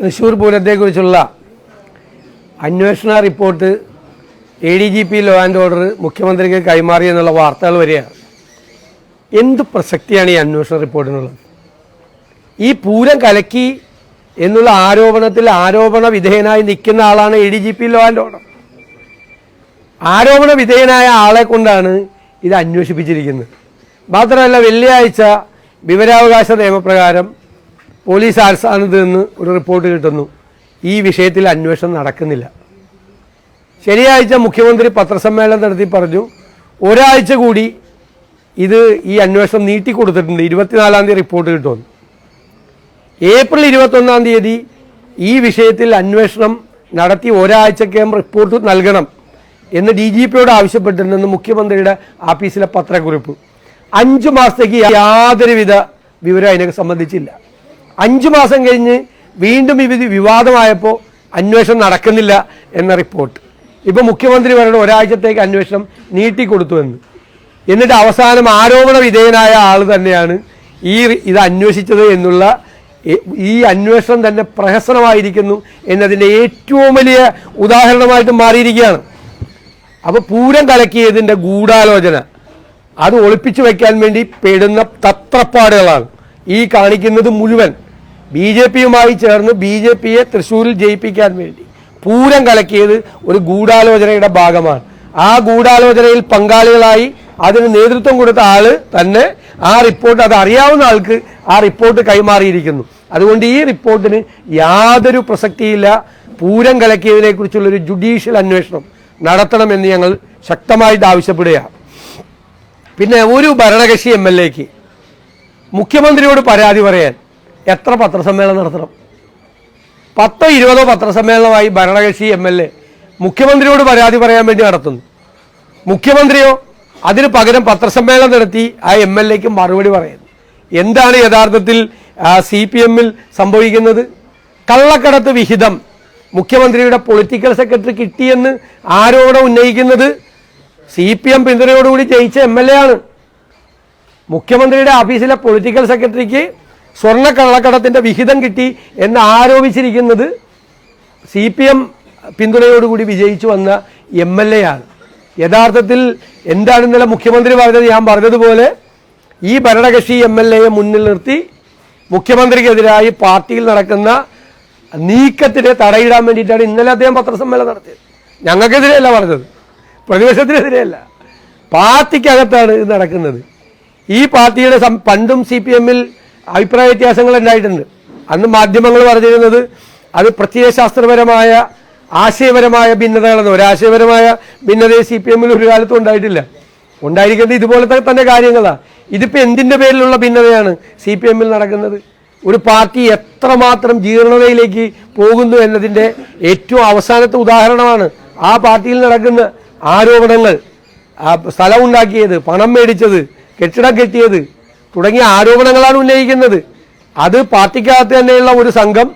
തൃശ്ശൂർ പൂരത്തെക്കുറിച്ചുള്ള അന്വേഷണ report A D G P law and order മുഖ്യമന്ത്രിക്ക് കൈമാറി എന്നുള്ള വാർത്തകൾ വരികയാണ്. എന്ത് പ്രസക്തിയാണ് ഈ അന്വേഷണ റിപ്പോർട്ടിനുള്ളത്? ഈ പൂരം കലക്കി എന്നുള്ള ആരോപണത്തിൽ ആരോപണ വിധേയനായി നിൽക്കുന്ന ആളാണ് A D G P law and order. ആരോപണ വിധേയനായ ആളെ കൊണ്ടാണ് ഇത് അന്വേഷിപ്പിച്ചിരിക്കുന്നത്. മാത്രമല്ല വെള്ളിയാഴ്ച വിവരാവകാശ നിയമപ്രകാരം പോലീസ് ആസ്ഥാനത്ത് നിന്ന് ഒരു റിപ്പോർട്ട് കിട്ടുന്നു. ഈ വിഷയത്തിൽ അന്വേഷണം നടക്കുന്നില്ല. ശനിയാഴ്ച മുഖ്യമന്ത്രി പത്രസമ്മേളനം നടത്തി പറഞ്ഞു ഒരാഴ്ച കൂടി ഇത് ഈ അന്വേഷണം നീട്ടിക്കൊടുത്തിട്ടുണ്ട് ഇരുപത്തിനാലാം തീയതി റിപ്പോർട്ട് കിട്ടുമെന്ന്. ഏപ്രിൽ ഇരുപത്തൊന്നാം തീയതി ഈ വിഷയത്തിൽ അന്വേഷണം നടത്തി ഒരാഴ്ചക്കകം റിപ്പോർട്ട് നൽകണം എന്ന് ഡി ജി പിയോട് ആവശ്യപ്പെട്ടിട്ടുണ്ടെന്ന് മുഖ്യമന്ത്രിയുടെ ആഫീസിലെ പത്രക്കുറിപ്പ്. അഞ്ചു മാസത്തേക്ക് യാതൊരുവിധ വിവരം അതിനെ സംബന്ധിച്ചില്ല. അഞ്ചു മാസം കഴിഞ്ഞ് വീണ്ടും ഇത് വിവാദമായപ്പോൾ അന്വേഷണം നടക്കുന്നില്ല എന്ന റിപ്പോർട്ട് ഇപ്പൊ മുഖ്യമന്ത്രി പറയുന്നത് ഒരാഴ്ചത്തേക്ക് അന്വേഷണം നീട്ടിക്കൊടുത്തു എന്ന്. എന്നിട്ട് അവസാനം ആരോപണ വിധേയനായ ആൾ തന്നെയാണ് ഈ ഇത് അന്വേഷിച്ചത് എന്നുള്ള ഈ അന്വേഷണം തന്നെ പ്രഹസനമായിരിക്കുന്നു എന്നതിന്റെ ഏറ്റവും വലിയ ഉദാഹരണമായിട്ട് മാറിയിരിക്കുകയാണ്. അപ്പോൾ പൂരം കലക്കിയതിന്റെ ഗൂഢാലോചന. അത് ഒളിപ്പിച്ചു വയ്ക്കാൻ വേണ്ടി പെടുന്ന തത്രപ്പാടുകളാണ്. ഈ കാണിക്കുന്നത് മുഴുവൻ. ബി ജെ പിയുമായി ചേർന്ന് ബി ജെ പിയെ തൃശ്ശൂരിൽ ജയിപ്പിക്കാൻ വേണ്ടി പൂരം കലക്കിയത് ഒരു ഗൂഢാലോചനയുടെ ഭാഗമാണ്. ആ ഗൂഢാലോചനയിൽ പങ്കാളികളായി അതിന് നേതൃത്വം കൊടുത്ത ആൾ തന്നെ ആ റിപ്പോർട്ട് അത് അറിയാവുന്ന ആൾക്ക് ആ റിപ്പോർട്ട് കൈമാറിയിരിക്കുന്നു. അതുകൊണ്ട് ഈ റിപ്പോർട്ടിന് യാതൊരു പ്രസക്തിയില്ല. പൂരം കലക്കിയതിനെ കുറിച്ചുള്ള ഒരു ജുഡീഷ്യൽ അന്വേഷണം നടത്തണമെന്ന് ഞങ്ങൾ ശക്തമായിട്ട് ആവശ്യപ്പെടുകയാണ്. പിന്നെ ഒരു ഭരണകക്ഷി എം എൽ എക്ക് മുഖ്യമന്ത്രിയോട് പരാതി പറയാൻ എത്ര പത്രസമ്മേളനം നടത്തണം? പത്തോ ഇരുപതോ പത്രസമ്മേളനമായി ഭരണകക്ഷി എം എൽ എ മുഖ്യമന്ത്രിയോട് പരാതി പറയാൻ വേണ്ടി നടത്തുന്നു. മുഖ്യമന്ത്രിയോ അതിന് പകരം പത്രസമ്മേളനം നടത്തി ആ എം എൽ എക്ക് മറുപടി പറയുന്നു. എന്താണ് യഥാർത്ഥത്തിൽ സി പി എമ്മിൽ സംഭവിക്കുന്നത്? കള്ളക്കടത്ത് വിഹിതം മുഖ്യമന്ത്രിയുടെ പൊളിറ്റിക്കൽ സെക്രട്ടറി കിട്ടിയെന്ന് ആരോടെ ഉന്നയിക്കുന്നത് സി പി എം പിന്തുണയോടുകൂടി ജയിച്ച എം എൽ എ ആണ്. മുഖ്യമന്ത്രിയുടെ ഓഫീസിലെ പൊളിറ്റിക്കൽ സെക്രട്ടറിക്ക് സ്വർണ കള്ളക്കടത്തിന്റെ വിഹിതം കിട്ടി എന്ന് ആരോപിച്ചിരിക്കുന്നത് സി പി എം പിന്തുണയോടുകൂടി വിജയിച്ചു വന്ന എം എൽ എ ആണ്. യഥാർത്ഥത്തിൽ എന്താണ് ഇന്നലെ മുഖ്യമന്ത്രി പറഞ്ഞത്? ഞാൻ പറഞ്ഞതുപോലെ ഈ ഭരണകക്ഷി എം എൽ എയെ മുന്നിൽ നിർത്തി മുഖ്യമന്ത്രിക്കെതിരായി പാർട്ടിയിൽ നടക്കുന്ന നീക്കത്തിനെ തടയിടാൻ വേണ്ടിയിട്ടാണ് ഇന്നലെ അദ്ദേഹം പത്രസമ്മേളനം നടത്തിയത്. ഞങ്ങൾക്കെതിരെയല്ല പറഞ്ഞത്. പ്രതിപക്ഷത്തിനെതിരെയല്ല. പാർട്ടിക്കകത്താണ് ഇത് നടക്കുന്നത്. ഈ പാർട്ടിയുടെ പണ്ടും സി പി എമ്മിൽ അഭിപ്രായ വ്യത്യാസങ്ങൾ ഉണ്ടായിട്ടുണ്ട്. അന്ന് മാധ്യമങ്ങൾ പറഞ്ഞിരുന്നത് അത് പ്രത്യയശാസ്ത്രപരമായ ആശയപരമായ ഭിന്നതകളെന്ന് ഒരാശയപരമായ ഭിന്നതയെ സി പി എമ്മിൽ ഒരു കാലത്തും ഉണ്ടായിട്ടില്ല. ഉണ്ടായിരിക്കുന്നത് ഇതുപോലത്തെ തന്നെ കാര്യങ്ങളാണ് ഇതിപ്പോൾ എന്തിന്റെ പേരിലുള്ള ഭിന്നതയാണ് സി പി എമ്മിൽ നടക്കുന്നത്? ഒരു പാർട്ടി എത്രമാത്രം ജീർണതയിലേക്ക് പോകുന്നു എന്നതിന്റെ ഏറ്റവും അവസാനത്തെ ഉദാഹരണമാണ് ആ പാർട്ടിയിൽ നടക്കുന്ന ആരോപണങ്ങൾ. ആ സ്ഥലം ഉണ്ടാക്കിയത് പണം മേടിച്ചത് കെട്ടിടം കെട്ടിയത് തുടങ്ങിയ ആരോപണങ്ങളാണ് ഉന്നയിക്കുന്നത്. അത് പാർട്ടിക്കകത്ത് തന്നെയുള്ള ഒരു സംഘം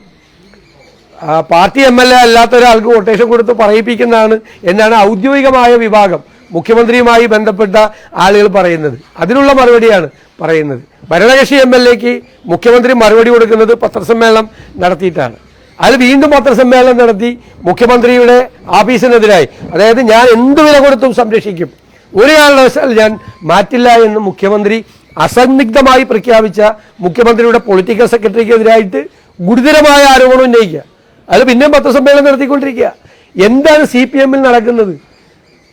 പാർട്ടി എം എൽ എ അല്ലാത്ത ഒരാൾക്ക് കൊട്ടേഷൻ കൊടുത്ത് പറയിപ്പിക്കുന്നതാണ് എന്നാണ് ഔദ്യോഗികമായ വിഭാഗം മുഖ്യമന്ത്രിയുമായി ബന്ധപ്പെട്ട ആളുകൾ പറയുന്നത്. അതിനുള്ള മറുപടിയാണ് പറയുന്നത്. ഭരണകക്ഷി എം എൽ എക്ക് മുഖ്യമന്ത്രി മറുപടി കൊടുക്കുന്നത് പത്രസമ്മേളനം നടത്തിയിട്ടാണ്. അത് വീണ്ടും പത്രസമ്മേളനം നടത്തി മുഖ്യമന്ത്രിയുടെ ആഫീസിനെതിരായി. അതായത് ഞാൻ എന്ത് വില കൊടുത്തും സംരക്ഷിക്കും. ഒരു കാരണവശാൽ ഞാൻ മാറ്റില്ല എന്ന് മുഖ്യമന്ത്രി അസന്നിഗ്ധമായി പ്രഖ്യാപിച്ച മുഖ്യമന്ത്രിയുടെ പൊളിറ്റിക്കൽ സെക്രട്ടറിക്കെതിരായിട്ട് ഗുരുതരമായ ആരോപണം ഉന്നയിക്കുക. അത് പിന്നെയും പത്രസമ്മേളനം നടത്തിക്കൊണ്ടിരിക്കുക. എന്താണ് സി പി എമ്മിൽ നടക്കുന്നത്?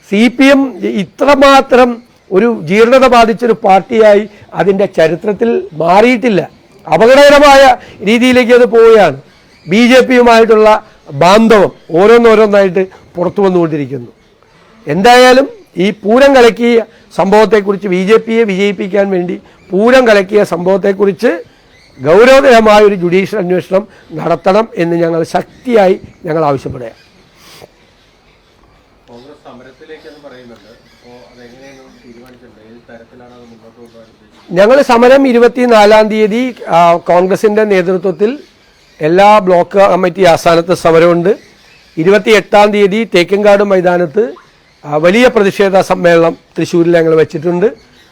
സി പി എം ഇത്രമാത്രം ഒരു ജീർണത ബാധിച്ചൊരു പാർട്ടിയായി അതിന്റെ ചരിത്രത്തിൽ മാറിയിട്ടില്ല. അപകടകരമായ രീതിയിലേക്ക് അത് പോവുകയാണ്. ബി ജെ പിയുമായിട്ടുള്ള ബാന്ധവം ഓരോന്നോരോന്നായിട്ട് പുറത്തു വന്നുകൊണ്ടിരിക്കുന്നു. എന്തായാലും ഈ പൂരം കലക്കിയ സംഭവത്തെക്കുറിച്ച് ബി ജെ പിയെ വിജയിപ്പിക്കാൻ വേണ്ടി പൂരം കലക്കിയ സംഭവത്തെക്കുറിച്ച് ഗൗരവതരമായ ഒരു ജുഡീഷ്യൽ അന്വേഷണം നടത്തണം എന്ന് ഞങ്ങൾ ശക്തിയായി ഞങ്ങൾ ആവശ്യപ്പെടുക ഞങ്ങൾ സമരം ഇരുപത്തിനാലാം തീയതി കോൺഗ്രസിന്റെ കോൺഗ്രസിന്റെ നേതൃത്വത്തിൽ എല്ലാ ബ്ലോക്ക് കമ്മിറ്റി ആസ്ഥാനത്ത് സമരമുണ്ട്. ഇരുപത്തി എട്ടാം തീയതി തേക്കങ്കാട് മൈതാനത്ത് വലിയ പ്രതിഷേധ സമ്മേളനം തൃശ്ശൂരിൽ ഞങ്ങൾ വെച്ചിട്ടുണ്ട്.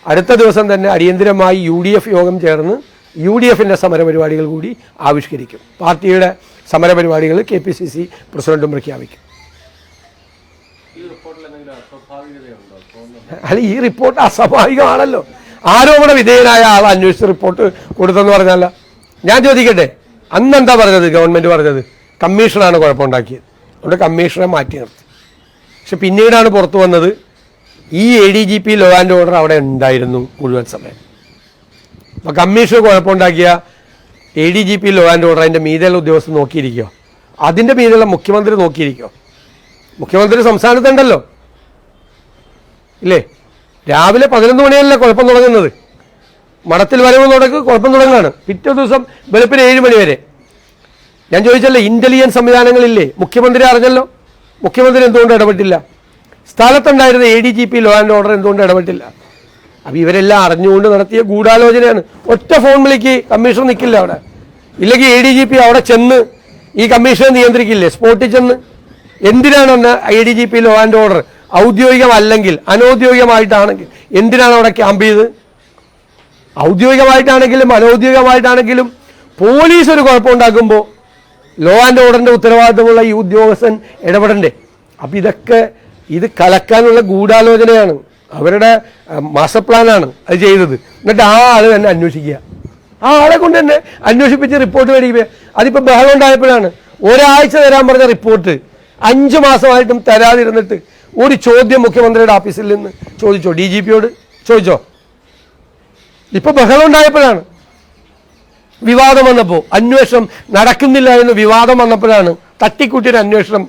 അടുത്ത ദിവസം തന്നെ അടിയന്തിരമായി യു ഡി എഫ് യോഗം ചേർന്ന് യു ഡി എഫിന്റെ സമരപരിപാടികൾ കൂടി ആവിഷ്കരിക്കും. പാർട്ടിയുടെ സമരപരിപാടികൾ കെ പി സി സി പ്രസിഡന്റും പ്രഖ്യാപിക്കും. അല്ല ഈ റിപ്പോർട്ട് അസ്വാഭാവികമാണല്ലോ. ആരോപണ വിധേയനായ ആൾ അന്വേഷിച്ച് റിപ്പോർട്ട് കൊടുത്തെന്ന് പറഞ്ഞല്ല ഞാൻ ചോദിക്കട്ടെ അന്നെന്താ പറഞ്ഞത്? ഗവൺമെന്റ് പറഞ്ഞത്? കമ്മീഷനാണ് കുഴപ്പമുണ്ടാക്കിയത്. അതുകൊണ്ട് കമ്മീഷനെ മാറ്റി നിർത്തി. പക്ഷെ പിന്നീടാണ് പുറത്തു വന്നത്. ഈ A D G P law and order അവിടെ ഉണ്ടായിരുന്നു മുഴുവൻ സമയം. അപ്പോൾ commission കുഴപ്പമുണ്ടാക്കിയ A D G P law and order അതിന്റെ മീതെയുള്ള ഉദ്യോഗസ്ഥൻ നോക്കിയിരിക്കുക. അതിന്റെ മീതെയുള്ള മുഖ്യമന്ത്രി നോക്കിയിരിക്കുക. മുഖ്യമന്ത്രി സംസ്ഥാനത്തുണ്ടല്ലോ. ഇല്ലേ? രാവിലെ പതിനൊന്ന് മണിയല്ലേ കുഴപ്പം തുടങ്ങുന്നത്? മഠത്തിൽ വരവ് തുടക്ക് കുഴപ്പം തുടങ്ങാണ്. പിറ്റേ ദിവസം വെളുപ്പിന് ഏഴ് മണി വരെ. ഞാൻ ചോദിച്ചല്ലേ ഇന്റലിജൻസ് സംവിധാനങ്ങളില്ലേ? മുഖ്യമന്ത്രി അറിഞ്ഞല്ലോ? മുഖ്യമന്ത്രി എന്തുകൊണ്ട് ഇടപെട്ടില്ല? സ്ഥലത്തുണ്ടായിരുന്ന A D G P law and order എന്തുകൊണ്ട് ഇടപെട്ടില്ല? അപ്പം ഇവരെല്ലാം അറിഞ്ഞുകൊണ്ട് നടത്തിയ ഗൂഢാലോചനയാണ്. ഒറ്റ ഫോൺ വിളിക്ക് കമ്മീഷൻ നിൽക്കില്ല അവിടെ. ഇല്ലെങ്കിൽ എ ഡി ജി പി അവിടെ ചെന്ന് ഈ കമ്മീഷനെ നിയന്ത്രിക്കില്ലേ? സ്പോട്ടിൽ ചെന്ന്. എന്തിനാണ് A D G P law and order ഔദ്യോഗികമല്ലെങ്കിൽ അനൗദ്യോഗികമായിട്ടാണെങ്കിൽ എന്തിനാണ് അവിടെ ക്യാമ്പ് ചെയ്ത്? ഔദ്യോഗികമായിട്ടാണെങ്കിലും അനൗദ്യോഗികമായിട്ടാണെങ്കിലും പോലീസ് ഒരു കുഴപ്പമുണ്ടാക്കുമ്പോൾ ലോ ആൻഡ് ഓർഡറിന്റെ ഉത്തരവാദിത്തമുള്ള ഈ ഉദ്യോഗസ്ഥൻ ഇടപെടണ്ടേ. അപ്പം ഇതൊക്കെ ഇത് കലക്കാനുള്ള ഗൂഢാലോചനയാണ്. അവരുടെ മാസ്റ്റർ പ്ലാനാണ് അത് ചെയ്തത്. എന്നിട്ട് ആ ആൾ തന്നെ അന്വേഷിക്കുക. ആ ആളെ കൊണ്ട് തന്നെ അന്വേഷിപ്പിച്ച് റിപ്പോർട്ട് മേടിക്കുക. അതിപ്പോൾ ബഹളം ഉണ്ടായപ്പോഴാണ് ഒരാഴ്ച തരാൻ പറഞ്ഞ റിപ്പോർട്ട് അഞ്ച് മാസമായിട്ടും തരാതിരുന്നിട്ട് ഒരു ചോദ്യം മുഖ്യമന്ത്രിയുടെ ഓഫീസിൽ നിന്ന് ചോദിച്ചോ? ഡി ജി പിയോട് ചോദിച്ചോ? ഇപ്പൊ ബഹളം ഉണ്ടായപ്പോഴാണ് വിവാദം വന്നപ്പോൾ അന്വേഷണം നടക്കുന്നില്ല എന്ന് വിവാദം വന്നപ്പോഴാണ് തട്ടിക്കൂട്ടിയൊരു അന്വേഷണം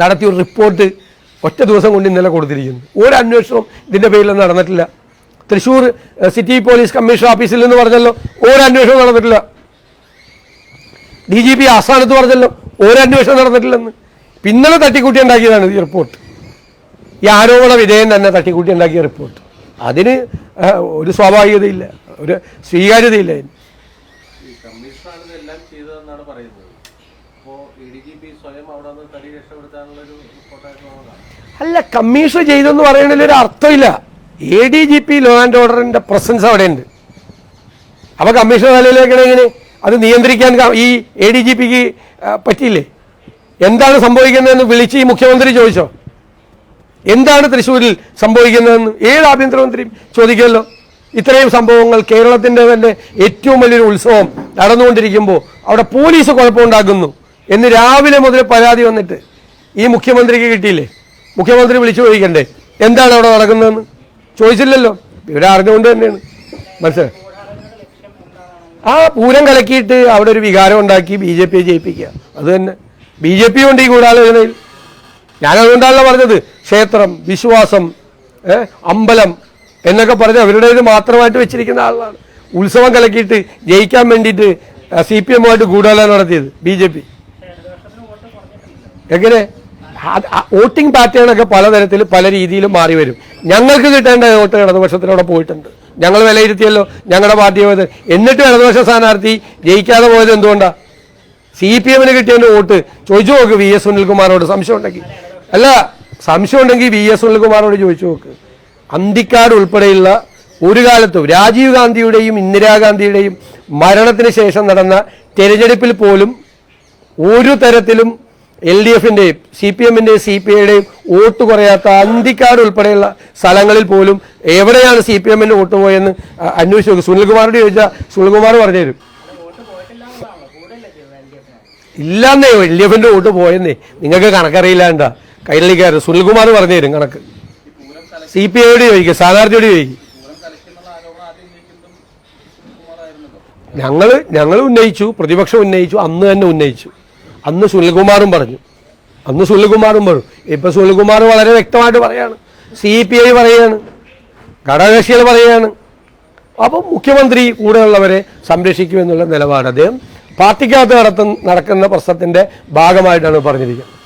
നടത്തിയ ഒരു റിപ്പോർട്ട് ഒറ്റ ദിവസം കൊണ്ട് ഇന്നലെ കൊടുത്തിരിക്കുന്നു. ഒരു അന്വേഷണവും ഇതിന്റെ പേരിൽ നടന്നിട്ടില്ല. തൃശ്ശൂർ സിറ്റി പോലീസ് കമ്മീഷണർ ഓഫീസിൽ നിന്ന് പറഞ്ഞല്ലോ ഒരു അന്വേഷണം നടന്നിട്ടില്ല. ഡി ജി പി ആസ്ഥാനത്ത് പറഞ്ഞല്ലോ ഒരു അന്വേഷണം നടന്നിട്ടില്ലെന്ന്. പിന്നലെ തട്ടിക്കൂട്ടി ഉണ്ടാക്കിയതാണ് ഈ റിപ്പോർട്ട് ഈ ആരോപണ വിധേയം തന്നെ തട്ടിക്കൂട്ടി ഉണ്ടാക്കിയ റിപ്പോർട്ട് അതിന് ഒരു സ്വാഭാവികതയില്ല. ഒരു സ്വീകാര്യതയില്ല അതിന് ഈ കമ്മീഷനാണ് ഇതെല്ലാം ചെയ്തതെന്നാണ് പറയുന്നത് അപ്പോൾ എ ഡി ജി പി സ്വയം അവിടെ നിന്ന് തടി രക്ഷപ്പെടുത്താനുള്ള ഒരു റിപ്പോർട്ടായിട്ട് നോക്കാം അല്ല കമ്മീഷൻ ചെയ്തെന്ന് പറയുന്നതിൽ ഒരു അർത്ഥമില്ല. A D G P law and ഓർഡറിന്റെ പ്രസൻസ് അവിടെ ഉണ്ട് അപ്പൊ കമ്മീഷൻ നിലയിലേക്കാണ് എങ്ങനെ? അത് നിയന്ത്രിക്കാൻ ഈ എ ഡി ജി പിക്ക് പറ്റിയില്ലേ? എന്താണ് സംഭവിക്കുന്നതെന്ന് വിളിച്ച് ഈ മുഖ്യമന്ത്രി ചോദിച്ചോ? എന്താണ് തൃശ്ശൂരിൽ സംഭവിക്കുന്നതെന്ന്? ഏത് ആഭ്യന്തരമന്ത്രിയും ചോദിക്കുമല്ലോ. ഇത്രയും സംഭവങ്ങൾ കേരളത്തിന്റെ തന്നെ ഏറ്റവും വലിയൊരു ഉത്സവം നടന്നുകൊണ്ടിരിക്കുമ്പോൾ അവിടെ പോലീസ് കുഴപ്പമുണ്ടാക്കുന്നു എന്ന് രാവിലെ മുതൽ പരാതി വന്നിട്ട് ഈ മുഖ്യമന്ത്രിക്ക് കിട്ടിയില്ലേ? മുഖ്യമന്ത്രി വിളിച്ചു ചോദിക്കണ്ടേ? എന്താണ് അവിടെ നടക്കുന്നതെന്ന്? ചോദിച്ചില്ലല്ലോ. ഇവരെ അറിഞ്ഞുകൊണ്ട് തന്നെയാണ്. മനസ്സിലായി? ആ പൂരം കലക്കിയിട്ട് അവിടെ ഒരു വികാരം ഉണ്ടാക്കി ബി ജെ പിയെ ജയിപ്പിക്കുക. അത് തന്നെ. ബി ജെ പി ഉണ്ട് ഈ ഗൂഢാലോചനയിൽ. ഞാനതുകൊണ്ടാണല്ലോ പറഞ്ഞത്. ക്ഷേത്രം വിശ്വാസം അമ്പലം എന്നൊക്കെ പറഞ്ഞ് അവരുടേത് മാത്രമായിട്ട് വെച്ചിരിക്കുന്ന ആളാണ്. ഉത്സവം കലക്കിയിട്ട് ജയിക്കാൻ വേണ്ടിയിട്ട് സി പി എമ്മുമായിട്ട് ഗൂഢാലോചന നടത്തിയത് ബി ജെ പി. എങ്ങനെ? വോട്ടിംഗ് പാറ്റേൺ ഒക്കെ പലതരത്തിൽ പല രീതിയിലും മാറി വരും. ഞങ്ങൾക്ക് കിട്ടേണ്ട വോട്ട് ഇടതുപക്ഷത്തിലൂടെ പോയിട്ടുണ്ട്. ഞങ്ങൾ വിലയിരുത്തിയല്ലോ ഞങ്ങളുടെ പാർട്ടി പോയത്. എന്നിട്ടും ഇടതുപക്ഷ സ്ഥാനാർത്ഥി ജയിക്കാതെ പോയത് എന്തുകൊണ്ടാ? സി പി എമ്മിന് കിട്ടിയതിന്റെ വോട്ട്. ചോദിച്ചു നോക്ക് വി എസ് സുനിൽകുമാറോട് സംശയം ഉണ്ടെങ്കിൽ. അല്ല സംശയം ഉണ്ടെങ്കിൽ വി എസ് സുനിൽകുമാറോട് ചോദിച്ചു നോക്ക്. അന്തിക്കാട് ഉൾപ്പെടെയുള്ള ഒരു കാലത്തും രാജീവ് ഗാന്ധിയുടെയും ഇന്ദിരാഗാന്ധിയുടെയും മരണത്തിന് ശേഷം നടന്ന തെരഞ്ഞെടുപ്പിൽ പോലും ഒരു തരത്തിലും എൽ ഡി എഫിന്റെയും സി പി എമ്മിന്റെയും സി പി ഐയുടെയും വോട്ട് കുറയാത്ത അന്തിക്കാട് ഉൾപ്പെടെയുള്ള സ്ഥലങ്ങളിൽ പോലും എവിടെയാണ് സി പി എമ്മിന്റെ വോട്ട് പോയെന്ന് അന്വേഷിച്ചു നോക്കും. സുനിൽകുമാറോട് ചോദിച്ചാൽ സുനിൽകുമാർ പറഞ്ഞുതരും ഇല്ലെന്നേ എൽ ഡി എഫിന്റെ വോട്ട് പോയെന്നേ. നിങ്ങൾക്ക് കണക്കറിയില്ലാണ്ട കൈരളിക്കാർ സുനിൽകുമാർ പറഞ്ഞുതരും കണക്ക്. സി പി ഐയോട് ചോദിക്കും സ്ഥാനാർത്ഥിയോട് ചോദിക്കും. ഞങ്ങൾ ഞങ്ങൾ ഉന്നയിച്ചു പ്രതിപക്ഷം ഉന്നയിച്ചു അന്ന് തന്നെ ഉന്നയിച്ചു. അന്ന് സുനിൽകുമാറും പറഞ്ഞു. അന്ന് സുനിൽകുമാറും പറഞ്ഞു. ഇപ്പൊ സുനിൽകുമാർ വളരെ വ്യക്തമായിട്ട് പറയാണ്. സി പി ഐ പറയാണ്. ഘടകകക്ഷികൾ പറയാണ്. അപ്പം മുഖ്യമന്ത്രി കൂടെയുള്ളവരെ സംരക്ഷിക്കുമെന്നുള്ള നിലപാട് അദ്ദേഹം പാർട്ടിക്കകത്ത് നടത്തുന്ന നടക്കുന്ന പ്രശ്നത്തിന്റെ ഭാഗമായിട്ടാണ് പറഞ്ഞിരിക്കുന്നത്.